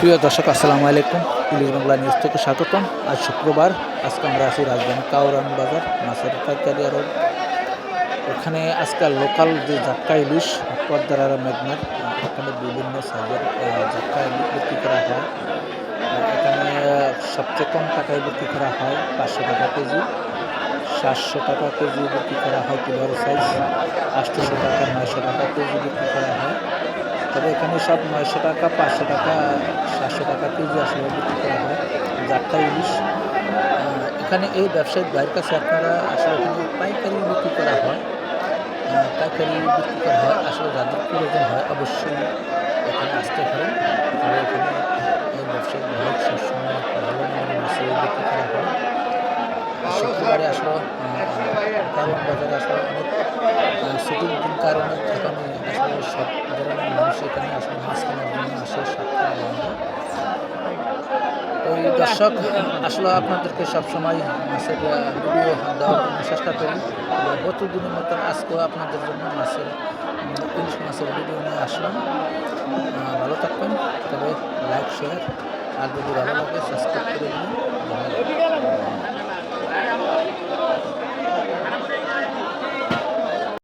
প্রিয় দর্শক, আসসালামু আলাইকুম। পুলিশ বাংলা নিউজ থেকে স্বাগতম। আজ শুক্রবার, আজকে আমরা আছি রাজধানী কাউরান বাজার মাছের পাইকারি আরব। ওখানে আজকাল লোকাল যে জাটকা ইলিশ, পদ্মার মেঘনার, এখানে বিভিন্ন সাইজের জাটকা ইলিশ বিক্রি করা হয়। এখানে সবচেয়ে কম টাকায় বিক্রি করা হয় পাঁচশো টাকা কেজি, সাতশো টাকা কেজি বিক্রি করা হয় কিলোর সাইজ আটশোশো টাকা, নয়শো টাকা কেজি বিক্রি করা হয়। তবে এখানে সব নয়শো টাকা, পাঁচশো টাকা, সাতশো টাকা কেজি আসলে বিক্রি করা হয়। যাত্রা ইলিশ। এখানে এই ব্যবসায়িক ভাইয়ের কাছে আপনারা আসলে এখানে পাইকারি বিক্রি করা হয়। পাইকারি বিক্রি করা হয়। আসলে যাদের প্রয়োজন হয় অবশ্যই এখানে আসতে পারেন। তবে এখানে এই ব্যবসায়িক ভাই সবসময় ভালো মানের বিক্রি করা হয়। শুক্রবারে আসলে কারণ বাজারে আসলে অনেক ছুটির কারণে এখানে আসলে সব ধরনের এখানে আসলে মাছ কেনার আসে সপ্তাহ দর্শক, আসলে আপনাদেরকে সবসময় মাছের ভিডিও দেওয়ার চেষ্টা করি। গত দিনের মতন আজকেও আপনাদের জন্য মাছের ইলিশ মাছের ভিডিও নিয়ে আসলাম। ভালো থাকবেন, তবে লাইক শেয়ার আর যদি ভালো লাগে সাবস্ক্রাইব করে দিন